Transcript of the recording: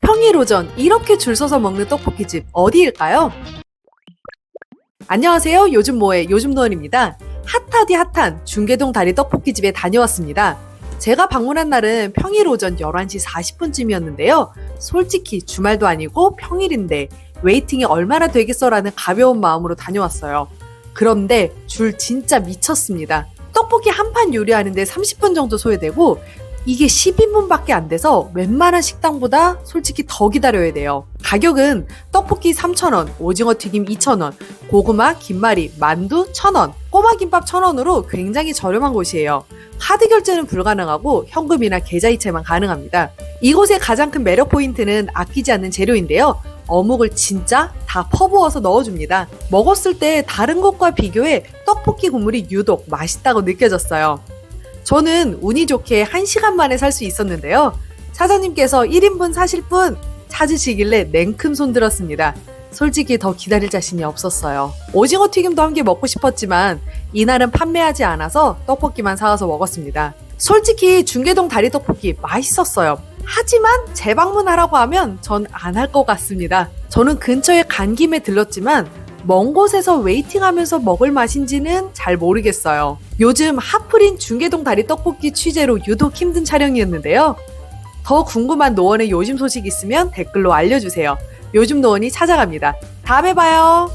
평일 오전 이렇게 줄 서서 먹는 떡볶이집 어디일까요? 안녕하세요. 요즘 뭐해 요즘 노원입니다. 핫하디 핫한 중계동 다리 떡볶이집에 다녀왔습니다. 제가 방문한 날은 평일 오전 11시 40분쯤이었는데요. 솔직히 주말도 아니고 평일인데 웨이팅이 얼마나 되겠어라는 가벼운 마음으로 다녀왔어요. 그런데 줄 진짜 미쳤습니다. 떡볶이 한 판 요리하는데 30분 정도 소요되고 이게 10인분밖에 안 돼서 웬만한 식당보다 솔직히 더 기다려야 돼요. 가격은 떡볶이 3,000원, 오징어 튀김 2,000원, 고구마, 김말이, 만두 1,000원, 꼬마 김밥 1,000원으로 굉장히 저렴한 곳이에요. 카드 결제는 불가능하고 현금이나 계좌이체만 가능합니다. 이곳의 가장 큰 매력 포인트는 아끼지 않는 재료인데요. 어묵을 진짜 다 퍼부어서 넣어줍니다. 먹었을 때 다른 것과 비교해 떡볶이 국물이 유독 맛있다고 느껴졌어요. 저는 운이 좋게 1시간 만에 살 수 있었는데요. 사장님께서 1인분 사실 분 찾으시길래 냉큼 손들었습니다. 솔직히 더 기다릴 자신이 없었어요. 오징어 튀김도 함께 먹고 싶었지만 이날은 판매하지 않아서 떡볶이만 사와서 먹었습니다. 솔직히 중계동 다리 떡볶이 맛있었어요. 하지만 재방문하라고 하면 전 안 할 것 같습니다. 저는 근처에 간 김에 들렀지만 먼 곳에서 웨이팅하면서 먹을 맛인지는 잘 모르겠어요. 요즘 핫플인 중계동 다리 떡볶이 취재로 유독 힘든 촬영이었는데요. 더 궁금한 노원의 요즘 소식 있으면 댓글로 알려주세요. 요즘 노원이 찾아갑니다. 다음에 봐요.